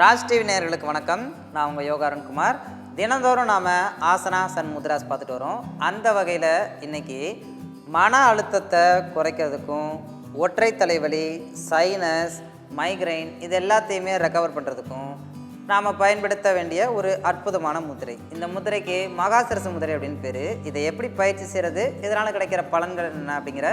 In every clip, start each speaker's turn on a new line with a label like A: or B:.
A: Raj TV நேயர்களுக்கு வணக்கம். நான் உங்கள் யோகா அருண்குமார் தினந்தோறும் நாம் ஆசனா சன் முத்ராஸ் பார்த்துட்டு வரோம். அந்த வகையில் இன்றைக்கி மன அழுத்தத்தை குறைக்கிறதுக்கும் ஒற்றை தலைவலி சைனஸ் மைக்ரைன் இது எல்லாத்தையுமே ரெக்கவர் பண்ணுறதுக்கும் நாம் பயன்படுத்த வேண்டிய ஒரு அற்புதமான முதிரை. இந்த முதிரைக்கு மகாசிரச முதிரை அப்படின்னு பேர். இதை எப்படி பயிற்சி செய்கிறது இதனால் கிடைக்கிற பலன்கள் என்ன அப்படிங்கிற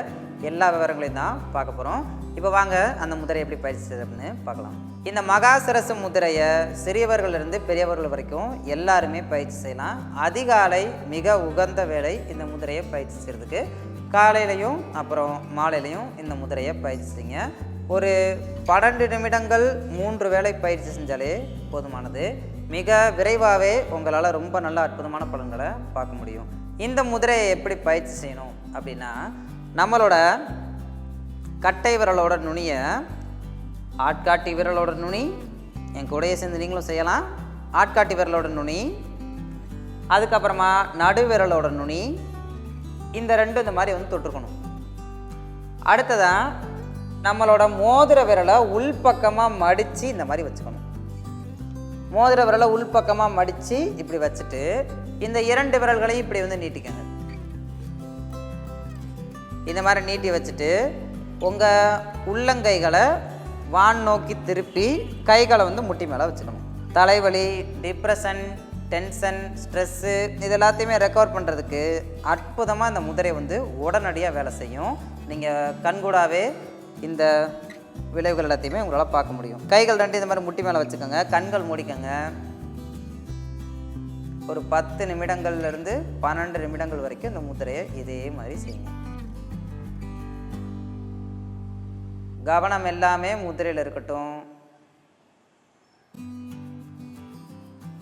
A: எல்லா விவரங்களையும் தான் பார்க்க போகிறோம் இப்போ வாங்க அந்த முதிரை எப்படி பயிற்சி செய்யுது பார்க்கலாம். இந்த மகாசரச முதிரையை சிறியவர்களிலிருந்து பெரியவர்கள் வரைக்கும் எல்லாருமே பயிற்சி செய்யலாம். அதிகாலை மிக உகந்த வேலை இந்த முதிரையை பயிற்சி செய்கிறதுக்கு காலையிலையும் அப்புறம் மாலையிலையும் இந்த முதிரையை பயிற்சி செய்யுங்க. ஒரு பன்னெண்டு நிமிடங்கள் மூன்று வேளை பயிற்சி செஞ்சாலே போதுமானது. மிக விரைவாகவே உங்களால் ரொம்ப நல்ல அற்புதமான பலன்களை பார்க்க முடியும். இந்த முதிரையை எப்படி பயிற்சி செய்யணும் அப்படின்னா நம்மளோட கட்டை விரலோட நுனியை ஆட்காட்டி விரலோட நுனி என் கூடையே சேர்ந்து நீங்களும் செய்யலாம். ஆட்காட்டி விரலோட நுனி அதுக்கப்புறமா நடு விரலோட நுனி இந்த ரெண்டும் இந்த மாதிரி வந்து தொட்டுருக்கணும். அடுத்ததாக நம்மளோட மோதிர விரலை உள்பக்கமாக மடித்து இந்த மாதிரி வச்சுக்கணும். மோதிர விரலை உள்பக்கமாக மடித்து இப்படி வச்சுட்டு இந்த இரண்டு விரல்களையும் இப்படி வந்து நீட்டிக்கங்க. இந்த மாதிரி நீட்டி வச்சுட்டு உங்கள் உள்ளங்கைகளை வான் நோக்கி திருப்பி கைகளை வந்து முட்டி மேலே வச்சுக்கணும் தலைவலி டிப்ரெஷன் டென்ஷன் ஸ்ட்ரெஸ்ஸு இது எல்லாத்தையுமே ரெக்கவர் பண்ணுறதுக்கு அற்புதமாக இந்த முதிரை வந்து உடனடியாக வேலை செய்யும். நீங்கள் கண்கூடாவே இந்த விளைவுகள் எல்லாத்தையுமே உங்களால் பார்க்க முடியும். கைகள் ரெண்டு இந்த மாதிரி முட்டி மேலே வச்சுக்கோங்க. கண்கள் மூடிக்கோங்க. ஒரு பத்து நிமிடங்கள்லேருந்து பன்னெண்டு நிமிடங்கள் வரைக்கும் இந்த முதிரையை இதே மாதிரி செய்யுங்க. கவனம் எல்லாமே முதிரையில் இருக்கட்டும்.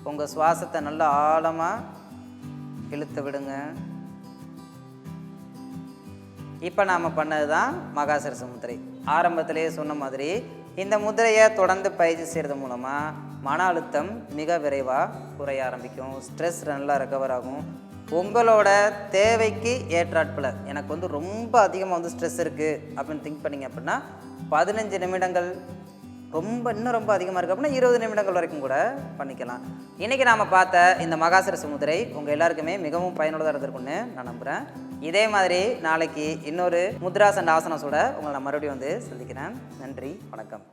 A: உங்கள் சுவாசத்தை நல்லா ஆழமாக இழுத்து விடுங்க. இப்போ நாம் பண்ணது தான் மகாசரச முதிரை. ஆரம்பத்திலேயே சொன்ன மாதிரி இந்த முதிரையை தொடர்ந்து பயிற்சி செய்கிறது மூலமாக மன அழுத்தம் மிக விரைவாக குறைய ஆரம்பிக்கும். ஸ்ட்ரெஸ் நல்லா ரெக்கவர் ஆகும். உங்களோட தேவைக்கு ஏற்றாட்பில் எனக்கு வந்து ரொம்ப அதிகமாக வந்து ஸ்ட்ரெஸ் இருக்குது அப்படின்னு திங்க் பண்ணிங்க அப்படின்னா பதினஞ்சு நிமிடங்கள் ரொம்ப இன்னும் ரொம்ப அதிகமாக இருக்குது அப்படின்னா இருபது நிமிடங்கள் வரைக்கும் கூட பண்ணிக்கலாம். இன்றைக்கி நாம் பார்த்த இந்த மகாசரச முதிரை உங்கள் எல்லாருக்குமே மிகவும் பயனுள்ளதாக இருந்திருக்குன்னு நான் நம்புகிறேன் இதே மாதிரி நாளைக்கு இன்னொரு முத்ராசன் ஆசனஸோட உங்களை நான் மறுபடியும் வந்து சந்திக்கிறேன். நன்றி வணக்கம்.